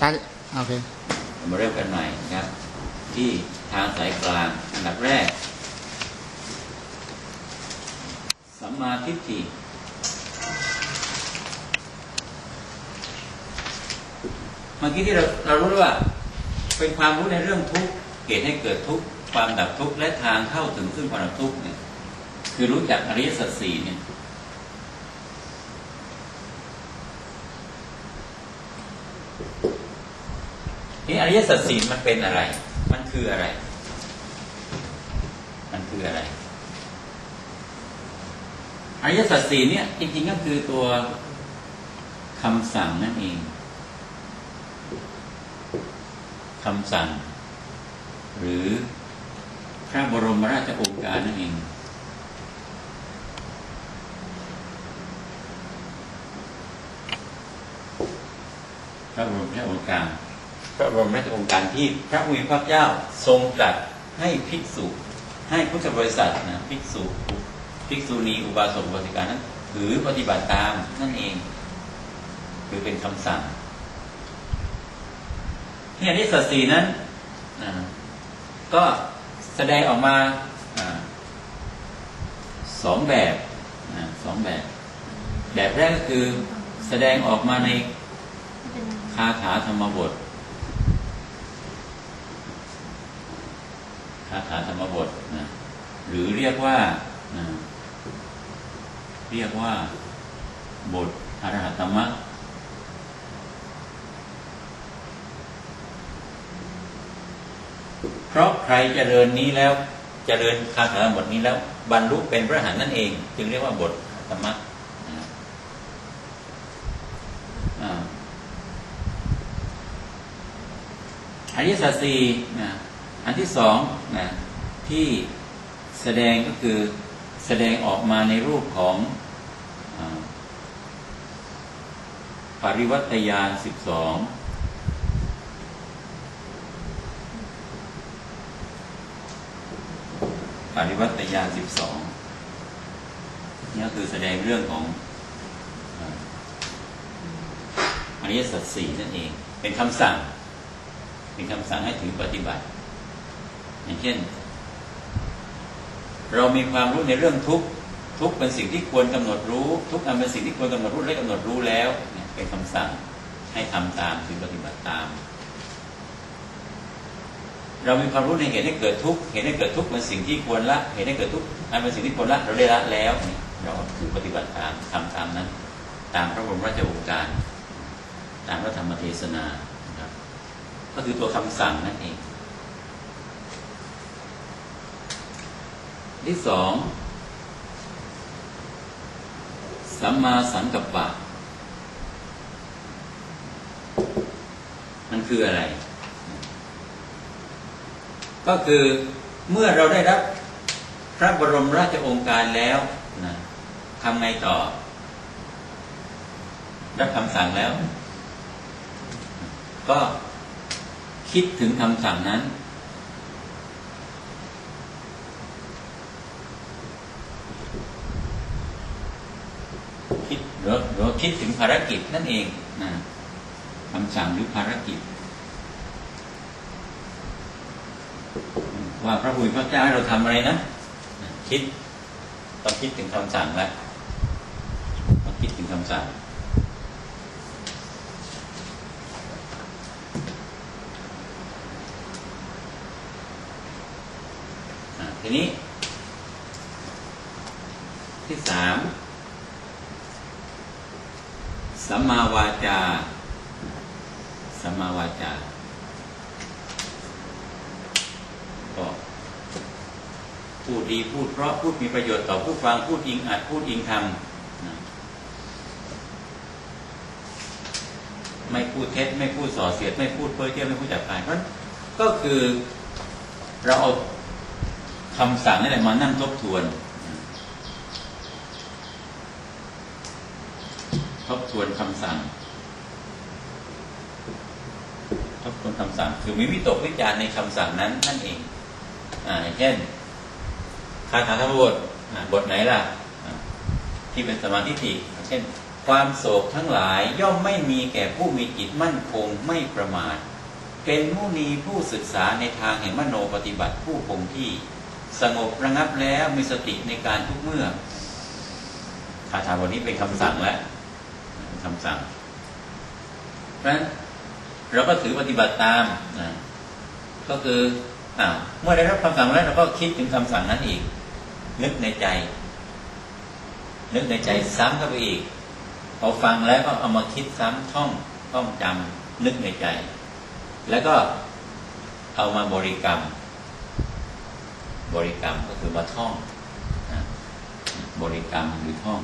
ตาโอเคมาเริ่มกันใหม่นะครับ ที่ทางสายกลางอันดับแรกสัมมาทิฏฐิเมื่อกี้ที่เราเรารู้แล้วว่า เป็นความรู้ในเรื่องทุกข์เหตุให้เกิดทุกข์ความดับทุกข์และทางเข้าถึงซึ่งความดับทุกข์เนี่ยคือรู้จักอริยสัจสี่เนี่ย นี่อริยสัจสี่มันเป็นอะไร มันคืออะไร มันคืออะไร อริยสัจสี่เนี่ย จริงๆก็คือตัวคำสั่งนั่นเองคำสั่ง หรือพระบรมราชโองการนั่นเอง พระบรมราชโองการ ระบรมราชโองการที่พระผู้มีพระเจ้าทรงตรัสให้ภิกษุให้พุทธบริษัทนะภิกษุภิกษุณีอุบาสกอุบาสิกานั้นถือปฏิบัติตามนั่นเองคือเป็นคำสั่งที่อริยสัจสีนั้นก็แสดงออกมาอสองแบบอสองแบบ แบบแรกก็คือแสดงออกมาในคาถาธรรมบท คาถาธรรมบทนะหรือเรียกว่านะเรียกว่า บทอรหัตตมรรคเพราะใครเจริญนี้แล้วเจริญคาถาบทนี้แล้ว บรรลุเป็นพระหันนั่นเอง จึงเรียกว่าบทธรรมะนะอ่าอริยสัจสี่นะ อันที่สองนะที่แสดงก็คือแสดงออกมาในรูปของอปริวัตยานสิบสองปริวัตยานสิบสองนี่ก็คือแสดงเรื่องของอาอริยสัจสี่นั่นเอง เป็นคำสั่ง เป็นคำสั่งให้ถือปฏิบัติ อย่างเช่น เรามีความรู้ในเรื่องทุกข์ทุกเป็นสิ่งที่ควรกำหนดรู้ ทุกอันเป็นสิ่งที่ควรกำหนดรู้และกำหนดรู้แล้วเป็นคำสั่งให้ทำตามถือปฏิบัติตาม เรามีความรู้ในเหตุให้เกิดทุกข์เหตุให้เกิดทุกข์เป็นสิ่งที่ควรละเหตุให้เกิดทุกข์อันเป็นสิ่งที่ควรละเราได้ละแล้วเนี่ยเราถือปฏิบัติตามทำตามนั้น ตามพระบรมราชโองการ ตามพระธรรมเทศนาครับก็คือตัวคำสั่งนั่นเอง ที่สองสัมมาสังกัปปะ มันคืออะไร ก็คือเมื่อเราได้รับพระบรมราชโองการแล้วนะทำไงต่อ รับคำสั่งแล้ว ก็คิดถึงคำสั่งนั้น คิดหรือหรือคิดถึงภารกิจนั่นเองนะคำสั่งหรือภารกิจ ว่าพระผู้มีพระเจ้าให้เราทำอะไรนะ คิดต้องคิดถึงคำสั่งแล้วต้องคิดถึงคำสั่งทีนี้ ที่สามสัมมาวาจา สัมมาวาจาก็พูดดีพูดเพราะพูดมีประโยชน์ต่อผู้ฟังพูดอิงอัดพูดอิงทำไม่พูดเท็จไม่พูดส่อเสียด ไม่พูดเพ้อเจ้อไม่พูดจับกายเพราะก็คือเราเอาคำสั่งนี่แหละมานั่งทบทวน ทบทวนคำสั่ง ทบทวนคำสั่ง คือมีวิตกวิจารในคำสั่งนั้นนั่นเองอ่าอย่างเช่นคาถาธรรมบทบทไหนล่ะ ที่เป็นสมาธิฏฐิเช่น ความโศกทั้งหลายย่อมไม่มีแก่ผู้มีจิตมั่นคงไม่ประมาท เป็นมุนีผู้ศึกษาในทางแห่งมโนปฏิบัติผู้คงที่ สงบระงับแล้วมีสติในการทุกเมื่อคาถาบทนี้เป็นคำสั่งแล้วเป็นคำสั่งเพราะฉะนั้น เราก็ถือปฏิบัติตามนะก็คืออ่าเมื่อได้รับคำสั่งแล้วเราก็คิดถึงคำสั่งนั้นอีก นึกในใจ นึกในใจซ้ำเข้าไปอีกพอฟังแล้วก็เอามาคิดซ้ำท่องท่องจำนึกในใจ แล้วก็เอามาบริกรรม บริกรรมก็คือมาท่องบริกรรมหรือท่อง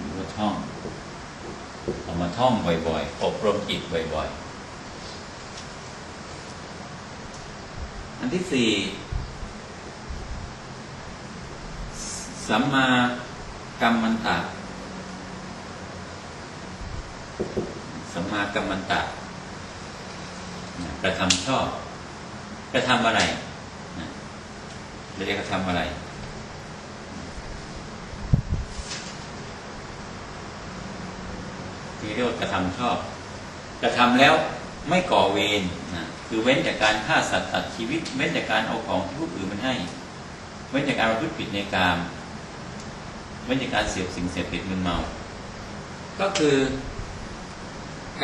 หรือว่าท่อง เอามาท่องบ่อยๆ อบรมจิตบ่อยๆ อันที่สี่สัมมากัมมันตะสัมมากัมมันตะกระทำชอบ กระทำอะไรเราจะกระทำอะไร ที่เรียกว่ากระทำชอบ กระทำแล้วไม่ก่อเวรนะคือเว้นจากการฆ่าสัตว์ตัดชีวิต เว้นจากการเอาของที่ผู้อื่นมันให้ เว้นจากการประพฤติผิดในกาม เว้นจากการเสพสิ่งเสพติดมึนเมา ก็คือ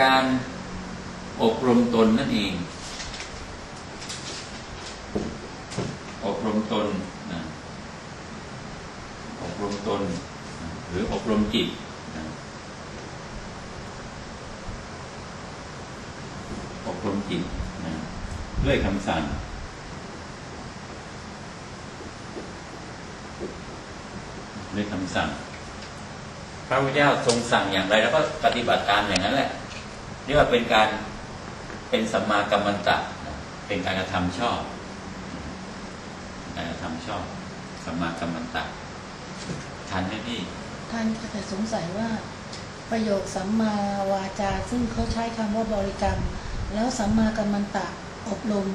การอบรมตนนั่นเอง อบรมตนนะอบรมตน หรืออบรมจิตนะอบรม จิตนะด้วยคำสั่ง ด้วยคำสั่ง พระพุทธเจ้าทรงสั่งอย่างไร แล้วก็ปฏิบัติตามอย่างนั้นแหละเรียกว่าเป็นการเป็นสัมมากัมมันตะเป็นการกระทำชอบ การกระทำชอบสัมมากัมมันตะทันไหมพี่ท่านแต่สงสัยว่าประโยคสัมมาวาจา ซึ่งเขาใช้คำว่าบริกรรม แล้วสัมมากัมมันตะอบรม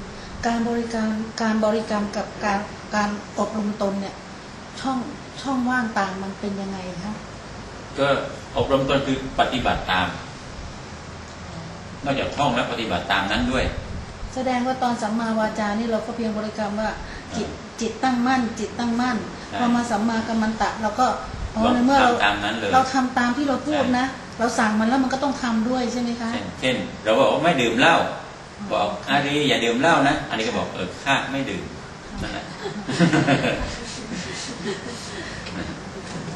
การบริการการบริกรรมกับการการอบรมตนเนี่ยช่องช่องว่างต่างมันเป็นยังไงคะก็อบรมตนคือปฏิบัติตาม นอกจากท่องแล้วปฏิบัติตามนั้นด้วย แสดงว่าตอนสัมมาวาจานี่เราก็เพียงบริกรรมว่าจิตจิตตั้งมั่น จิตตั้งมั่นใช่พอมาสัมมากัมมันตะเราก็อ๋อลองในเมื่อเราทำตามนั้นเลยเราทำตามที่เราพูดนะ เราสั่งมันแล้วมันก็ต้องทำด้วยใช่ไหมคะเช่นเราบอกว่าไม่ดื่มเหล้าบอกอารีอย่าดื่มเหล้านะ อันนี้ก็บอกเออข้าไม่ดื่มนั่นแหละ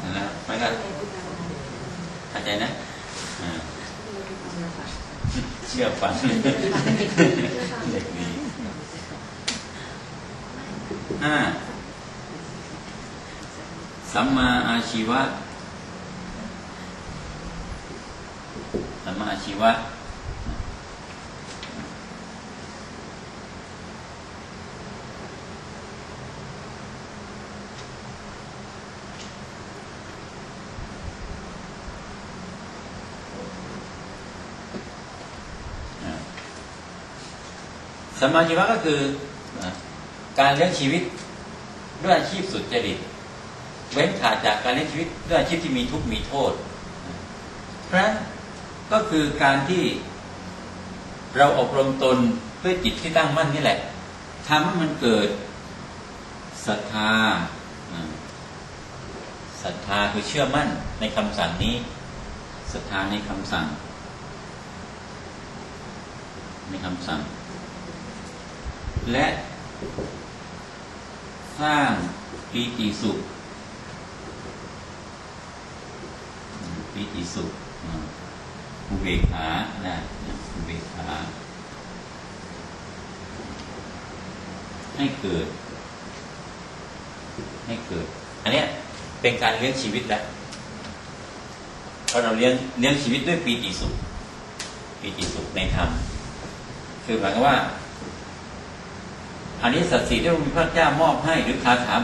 นั่นแหละมันก็เข้าใจนะเชื่อฟังเด็กดีห้าสัมมาอาชีวะ สัมมาอาชีวะสัมมาอาชีวะก็คือการเลี้ยงชีวิตด้วยอาชีพสุดจริต เว้นขาดจากการเลี้ยงชีวิตด้วยอาชีพที่มีทุกข์มีโทษ เพราะฉะนั้น ก็คือการที่เราอบรมตนด้วยจิตที่ตั้งมั่นนี่แหละทำให้มันเกิดศรัทธาศรัทธาคือเชื่อมั่นในคำสั่งนี้ศรัทธาในคำสั่ง ในคำสั่ง และสร้างปีติสุขปีติสุข อุเบกขานะอุเบกขาให้เกิด ให้เกิด อันเนี้ยเป็นการเลี้ยงชีวิตแล้วเพราะเราเลี้ยงเลี้ยงชีวิตด้วยปีติสุขปีติสุขในธรรมคือหมายความว่าอันนี้สัตว์สีที่พระพุทธเจ้ามอบให้หรือคาถา